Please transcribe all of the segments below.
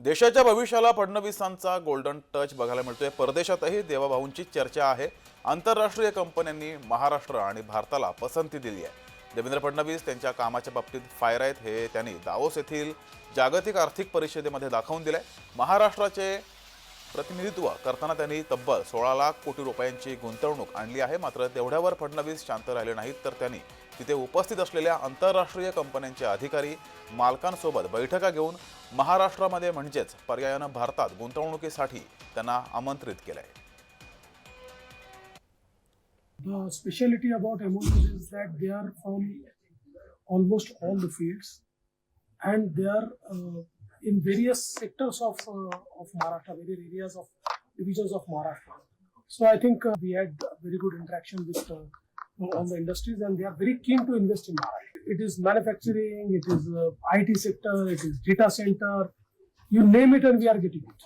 देशाच्या भविष्याला फडणवीसांचा golden touch बघायला मिळतोय. परदेशातही देवाभाऊंची चर्चा आहे. आंतरराष्ट्रीय कंपन्यांनी महाराष्ट्र आणि भारताला पसंती दिली आहे. देवेंद्र फडणवीस त्यांच्या कामाच्या बाबतीत फायर आहेत हे त्यांनी दावोस येथील जागतिक आर्थिक परिषदेमध्ये दाखवून दिलंय. महाराष्ट्राचे प्रतिनिधित्व करताना त्यांनी तब्बल सोळा लाख कोटी रुपयांची गुंतवणूक आणली आहे. मात्र तेवढ्यावर फडणवीस शांत राहिले नाहीत. तर त्यांनी तिथे उपस्थित असलेल्या आंतरराष्ट्रीय कंपन्यांचे अधिकारी मालकांसोबत बैठका घेऊन महाराष्ट्रामध्ये म्हणजेच पर्यायानं भारतात गुंतवणुकीसाठी त्यांना आमंत्रित केलंय. The speciality about MOUs is that they are from almost all the fields and they are uh, in various sectors of, uh, of Maharashtra, various areas of divisions of Maharashtra. So I think uh, we had very good interaction with uh, all the industries and they are very keen to invest in Maharashtra. It is manufacturing, it is uh, IT sector, it is data center, you name it and we are getting it.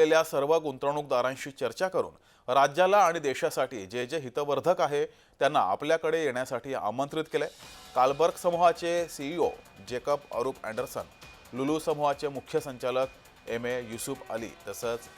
असलेल्या सर्व गुंतवणूकदारांशी चर्चा करून राज्याला आणि देशासाठी जे जे हितवर्धक आहे त्यांना आपल्याकडे येण्यासाठी आमंत्रित केले कालबर्ग समूहाचे CEO Jacob Aarup Andersen Lulu समूहाचे मुख्य संचालक एम ए युसुफ अली तसंच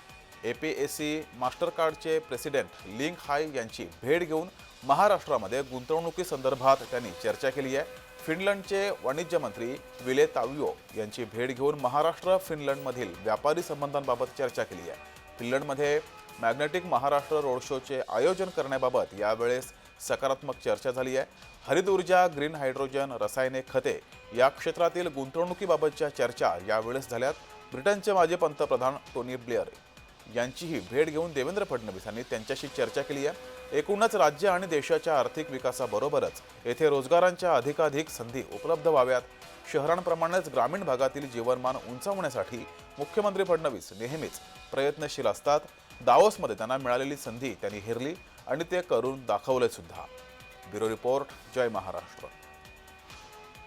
ए पी एस सी मास्टरकार्डचे प्रेसिडेंट लिंक हाय यांची भेट घेऊन महाराष्ट्रामध्ये गुंतवणुकीसंदर्भात त्यांनी चर्चा केली आहे. फिनलंडचे वाणिज्य मंत्री विले तावियो यांची भेट घेऊन महाराष्ट्र फिनलंडमधील व्यापारी संबंधांबाबत चर्चा केली आहे. फिनलंडमध्ये मॅग्नेटिक महाराष्ट्र रोड शोचे आयोजन करण्याबाबत यावेळेस सकारात्मक चर्चा झाली आहे. हरित ऊर्जा ग्रीन हायड्रोजन रसायने खते या क्षेत्रातील गुंतवणुकीबाबतच्या चर्चा यावेळेस झाल्यात. ब्रिटनचे माजी पंतप्रधान टोनी ब्लेअर यांचीही भेट घेऊन देवेंद्र फडणवीसांनी त्यांच्याशी चर्चा केली आहे. एकूणच राज्य आणि देशाच्या आर्थिक विकासाबरोबरच येथे रोजगारांच्या अधिकाधिक संधी उपलब्ध व्हाव्यात. शहरांप्रमाणेच ग्रामीण भागातील जीवनमान उंचावण्यासाठी मुख्यमंत्री फडणवीस नेहमीच प्रयत्नशील असतात. दावोसमध्ये त्यांना मिळालेली संधी त्यांनी हिरली आणि ते करून दाखवले सुद्धा ब्युरो रिपोर्ट जय महाराष्ट्र.